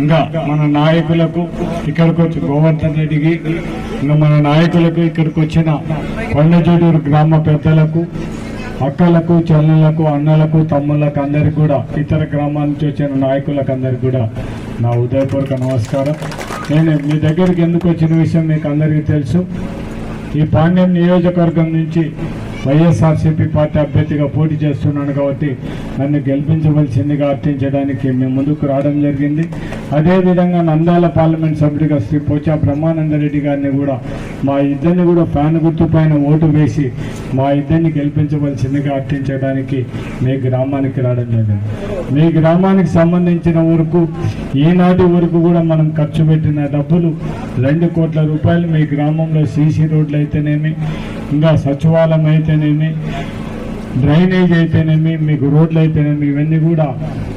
ఇంకా మన నాయకులకు ఇక్కడికి వచ్చి గోవర్ధన్ రెడ్డికి ఇంకా మన నాయకులకు ఇక్కడికి వచ్చిన కొండజూడూరు గ్రామ పెద్దలకు అక్కలకు చెల్లెలకు అన్నలకు తమ్ముళ్ళకు అందరికి కూడా ఇతర గ్రామాల నుంచి వచ్చిన నాయకులకు అందరికి కూడా నా ఉదయపూర్వక నమస్కారం. నేను మీ దగ్గరికి ఎందుకు వచ్చిన విషయం మీకు అందరికీ తెలుసు. ఈ పాండ్యం నియోజకవర్గం నుంచి వైఎస్ఆర్సీపీ పార్టీ అభ్యర్థిగా పోటీ చేస్తున్నాను కాబట్టి నన్ను గెలిపించవలసిందిగా అర్థించడానికి మేము ముందుకు రావడం జరిగింది. అదేవిధంగా నందాల పార్లమెంట్ సభ్యుడిగా శ్రీ పోచా బ్రహ్మానందరెడ్డి గారిని కూడా మా ఇద్దరిని కూడా ఫ్యాన్ గుర్తు పైన ఓటు వేసి మా ఇద్దరిని గెలిపించవలసిందిగా అర్థించడానికి మీ గ్రామానికి రావడం జరిగింది. మీ గ్రామానికి సంబంధించిన వరకు ఈనాటి వరకు కూడా మనం ఖర్చు పెట్టిన డబ్బులు రెండు కోట్ల రూపాయలు మీ గ్రామంలో సీసీ రోడ్లు అయితేనేమి ఇంకా సచివాలయం అయితేనేమి డ్రైనేజ్ అయితేనేమి మీకు రోడ్లు అయితేనేమి ఇవన్నీ కూడా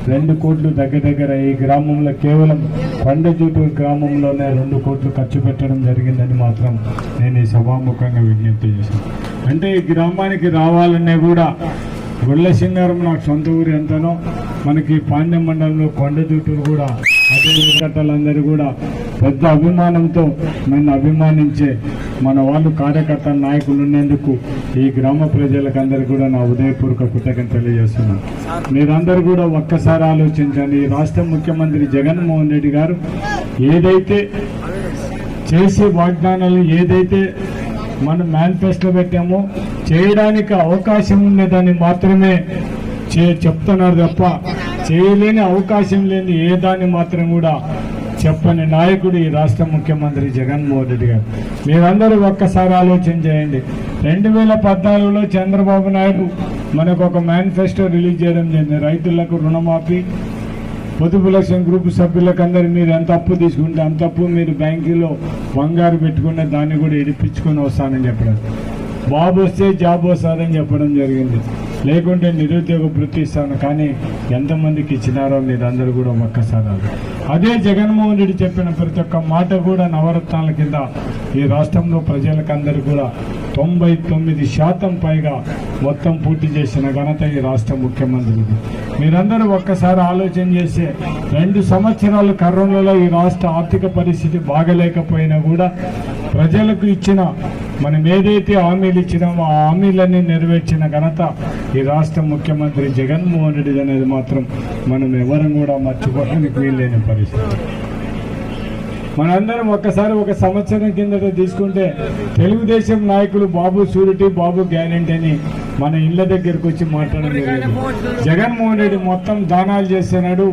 రెండు కోట్లు దగ్గర దగ్గర ఈ గ్రామంలో కేవలం కొండజూటూరు గ్రామంలోనే రెండు కోట్లు ఖర్చు పెట్టడం జరిగిందని మాత్రం నేను ఈ సభాముఖంగా విజ్ఞప్తి చేశాను. అంటే ఈ గ్రామానికి రావాలనే కూడా గుళ్ళ సింగారం నాకు సొంత ఊరు ఎంతనో మనకి పాండ్యం మండలంలో కొండజూటూరు కూడా అదే కట్టలందరూ కూడా పెద్ద అభిమానంతో నన్ను అభిమానించే మన వాళ్ళు కార్యకర్త నాయకులు ఉన్నందుకు ఈ గ్రామ ప్రజలకు కూడా నా ఉదయపూర్వక కృతజ్ఞత తెలియజేస్తున్నాను. మీరందరూ కూడా ఒక్కసారి ఆలోచించండి. ఈ రాష్ట్ర ముఖ్యమంత్రి జగన్మోహన్ రెడ్డి గారు ఏదైతే చేసే వాగ్దానాలు ఏదైతే మనం మేనిఫెస్టో పెట్టామో చేయడానికి అవకాశం ఉండేదాన్ని మాత్రమే చే చెప్తున్నారు తప్ప చేయలేని అవకాశం లేని ఏ దాన్ని మాత్రం కూడా చెప్పని నాయకుడు ఈ రాష్ట్ర ముఖ్యమంత్రి జగన్మోహన్ రెడ్డి గారు. మీరందరూ ఒక్కసారి ఆలోచన చేయండి. రెండు వేల పద్నాలుగులో చంద్రబాబు నాయుడు మనకు ఒక మేనిఫెస్టో రిలీజ్ చేయడం జరిగింది. రైతులకు రుణమాఫీ పొదుపు లక్ష్యం గ్రూప్ సభ్యులకు అందరు మీరు ఎంత అప్పు తీసుకుంటే అంత అప్పు మీరు బ్యాంకులో బంగారు పెట్టుకునే దాన్ని కూడా ఇడిపించుకొని వస్తానని చెప్పడం. బాబు వస్తే జాబ్ వస్తుందని చెప్పడం జరిగింది. లేకుంటే నిరుద్యోగ వృత్తి ఇస్తాను కానీ ఎంతమందికి ఇచ్చినారో మీరు అందరూ కూడా ఒక్కసారి అదే జగన్మోహన్ రెడ్డి చెప్పిన ప్రతి ఒక్క మాట కూడా నవరత్నాల కింద ఈ రాష్ట్రంలో ప్రజలకందరూ కూడా తొంభై తొమ్మిది శాతం పైగా మొత్తం పూర్తి చేసిన ఘనత ఈ రాష్ట్ర ముఖ్యమంత్రికి మీరందరూ ఒక్కసారి ఆలోచన చేసే రెండు సంవత్సరాలు కరోనాలో ఈ రాష్ట్ర ఆర్థిక పరిస్థితి బాగలేకపోయినా కూడా ప్రజలకు ఇచ్చిన మనం ఏదైతే హామీలు ఇచ్చినామో ఆ హామీలన్నీ నెరవేర్చిన ఘనత ఈ రాష్ట్ర ముఖ్యమంత్రి జగన్మోహన్ రెడ్డి అనేది మాత్రం మనం ఎవరం కూడా మర్చిపోవడానికి వీల్లేని పరిస్థితి. మనందరం ఒక్కసారి ఒక సంవత్సరం కిందట తీసుకుంటే తెలుగుదేశం నాయకులు బాబు షూరిటీ బాబు గ్యారెంటీ అని మన ఇళ్ళ దగ్గరకు వచ్చి మాట్లాడడం జరిగింది. జగన్మోహన్ రెడ్డి మొత్తం దానాలు చేస్తున్నాడు.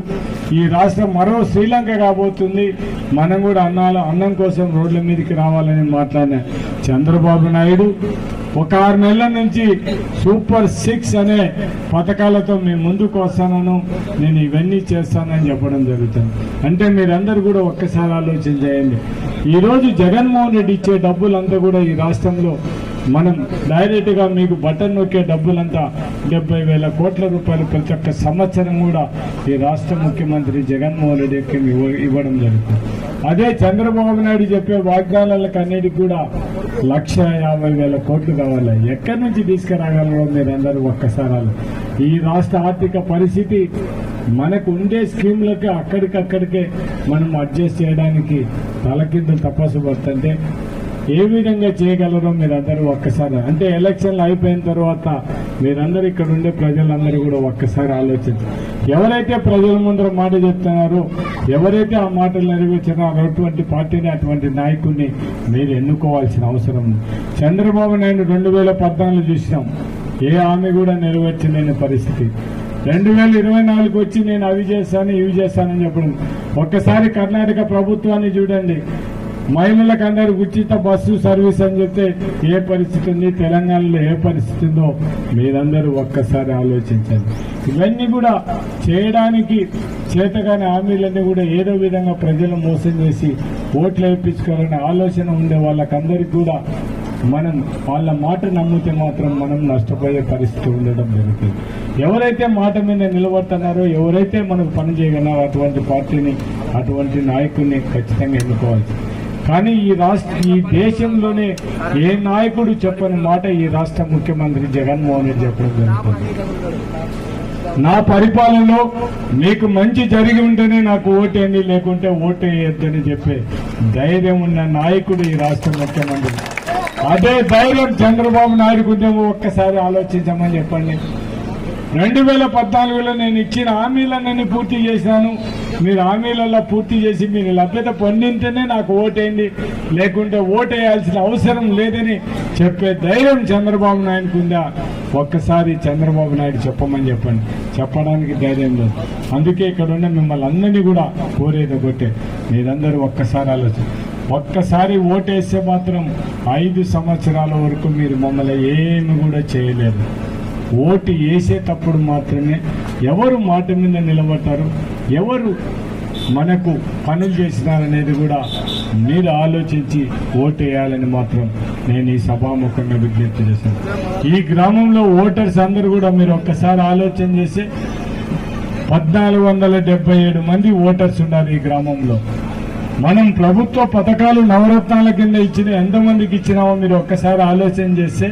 ఈ రాష్ట్రం మరో శ్రీలంక కాబోతుంది. మనం కూడా అన్నాల అన్నం కోసం రోడ్ల మీదకి రావాలని మాట్లాడిన చంద్రబాబు నాయుడు ఒక ఆరు నెలల నుంచి సూపర్ సిక్స్ అనే పథకాలతో మేము ముందుకు వస్తానను నేను ఇవన్నీ చేస్తానని చెప్పడం జరుగుతుంది. అంటే మీరందరూ కూడా ఒక్కసారి ఆలోచన చేయండి. ఈరోజు జగన్మోహన్ రెడ్డి ఇచ్చే డబ్బులంతా కూడా ఈ రాష్ట్రంలో మనం డైరెక్ట్గా మీకు బటన్ నొక్కే డబ్బులంతా డెబ్బై వేల కోట్ల రూపాయలు ప్రతి ఒక్క సంవత్సరం కూడా ఈ రాష్ట్ర ముఖ్యమంత్రి జగన్మోహన్ రెడ్డికి ఇవ్వడం జరుగుతుంది. అదే చంద్రబాబు నాయుడు చెప్పే వాగ్దానాలకు అన్నిటికి కూడా లక్ష యాభై వేల కోట్లు కావాలి? ఎక్కడి నుంచి తీసుకురాగలరో మీరందరూ ఒక్కసారి ఈ రాష్ట్ర ఆర్థిక పరిస్థితి మనకు ఉండే స్కీమ్లకి అక్కడికక్కడికే మనం అడ్జస్ట్ చేయడానికి తలకిందులు తపస్సు పడుతుంటే ఏ విధంగా చేయగలరో మీరందరూ ఒక్కసారి అంటే ఎలక్షన్లు అయిపోయిన తర్వాత మీరందరూ ఇక్కడ ఉండే ప్రజలందరూ కూడా ఒక్కసారి ఆలోచించారు ఎవరైతే ప్రజల ముందర మాట చెప్తున్నారో ఎవరైతే ఆ మాటలు నెరవేర్చారో అటువంటి పార్టీని అటువంటి నాయకుడిని మీరు ఎన్నుకోవాల్సిన అవసరం ఉంది. చంద్రబాబు నాయుడు రెండు వేల పద్నాలుగు చూసినాం ఏ ఆమె కూడా నెరవేర్చలేని పరిస్థితి. రెండు వేల ఇరవై నాలుగు వచ్చి నేను అవి చేస్తాను ఇవి చేస్తానని చెప్పడం. ఒక్కసారి కర్ణాటక ప్రభుత్వాన్ని చూడండి. మహిళలకు అందరు ఉచిత బస్సు సర్వీస్ అని చెప్తే ఏ పరిస్థితి ఉంది? తెలంగాణలో ఏ పరిస్థితి ఉందో మీరందరూ ఒక్కసారి ఆలోచించండి. ఇవన్నీ కూడా చేయడానికి చేతగాని హామీలన్నీ కూడా ఏదో విధంగా ప్రజలు మోసం చేసి ఓట్లు వేయించుకోవాలనే ఆలోచన ఉండే వాళ్ళకందరికీ కూడా మనం వాళ్ళ మాట నమ్మితే మాత్రం మనం నష్టపోయే పరిస్థితి ఉండడం జరుగుతుంది. ఎవరైతే మాట మీద నిలబడుతున్నారో ఎవరైతే మనకు పని చేయగలరో అటువంటి పార్టీని అటువంటి నాయకుడిని ఖచ్చితంగా ఎన్నుకోవాల్సింది కానీ ఈ రాష్ట్ర ఈ దేశంలోనే ఏ నాయకుడు చెప్పని మాట ఈ రాష్ట్ర ముఖ్యమంత్రి జగన్మోహన్ రెడ్డి చెప్పడం జరుగుతుంది. నా పరిపాలనలో మీకు మంచి జరిగి ఉంటేనే నాకు ఓటేయండి లేకుంటే ఓటేయొద్దని చెప్పే ధైర్యం ఉన్న నాయకుడు ఈ రాష్ట్ర ముఖ్యమంత్రి. అదే ధైర్యం చంద్రబాబు నాయుడు ఉందేమో ఒక్కసారి ఆలోచించమని చెప్పండి. రెండు వేల పద్నాలుగులో నేను ఇచ్చిన హామీలన్నీ పూర్తి చేశాను. మీరు హామీలలో పూర్తి చేసి మీరు లభ్యత పొందింటేనే నాకు ఓటేయండి. లేకుంటే ఓటేయాల్సిన అవసరం లేదని చెప్పే ధైర్యం చంద్రబాబు నాయుడుకు ఉందా? ఒక్కసారి చంద్రబాబు నాయుడు చెప్పమని చెప్పండి. చెప్పడానికి ధైర్యం లేదు. అందుకే ఇక్కడ ఉన్న మిమ్మల్ని అందరినీ కూడా కోరేది ఒకటే మీరందరూ ఒక్కసారి ఆలోచన. ఒక్కసారి ఓటేస్తే మాత్రం ఐదు సంవత్సరాల వరకు మీరు మమ్మల్ని ఏమి కూడా చేయలేదు ఓటు వేసేటప్పుడు మాత్రమే ఎవరు మాట మీద నిలబడతారు ఎవరు మనకు పనులు చేసినారనేది కూడా మీరు ఆలోచించి ఓటు వేయాలని మాత్రం నేను ఈ సభాముఖంగా విజ్ఞప్తి చేశాను. ఈ గ్రామంలో ఓటర్స్ అందరూ కూడా మీరు ఒక్కసారి ఆలోచన చేసి పద్నాలుగు వందల డెబ్బై ఏడు మంది ఓటర్స్ ఉన్నారు ఈ గ్రామంలో. మనం ప్రభుత్వ పథకాలు నవరత్నాల కింద ఇచ్చిన ఎంతమందికి ఇచ్చినామో మీరు ఒక్కసారి ఆలోచన చేస్తే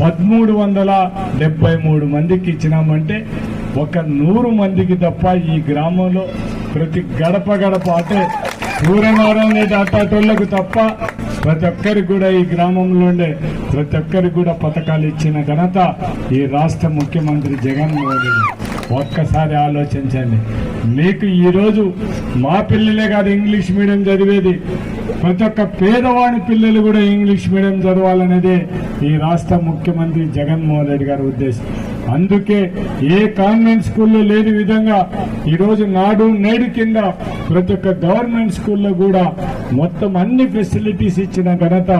పదమూడు వందల డెబ్బై మూడు మందికి ఇచ్చినామంటే ఒక నూరు మందికి తప్ప ఈ గ్రామంలో ప్రతి గడప గడప అంటే సూర్యనారాయణ రెడ్డి అట్టాటోళ్ళకు తప్ప ప్రతి ఒక్కరికి కూడా ఈ గ్రామంలో ఉండే ప్రతి ఒక్కరికి కూడా పథకాలు ఇచ్చిన ఘనత ఈ రాష్ట్ర ముఖ్యమంత్రి జగన్మోహన్ రెడ్డి. ఒక్కసారి ఆలోచించండి. మీకు ఈరోజు మా పిల్లలే కాదు ఇంగ్లీష్ మీడియం చదివేది. ప్రతి ఒక్క పేదవాడి పిల్లలు కూడా ఇంగ్లీష్ మీడియం చదవాలనేదే ఈ రాష్ట్ర ముఖ్యమంత్రి జగన్మోహన్ రెడ్డి గారి ఉద్దేశం. అందుకే ఏ కాన్వెంట్ స్కూల్లో లేని విధంగా ఈరోజు నాడు నేడు కింద ప్రతి ఒక్క గవర్నమెంట్ స్కూల్లో కూడా మొత్తం అన్ని ఫెసిలిటీస్ ఇచ్చిన ఘనత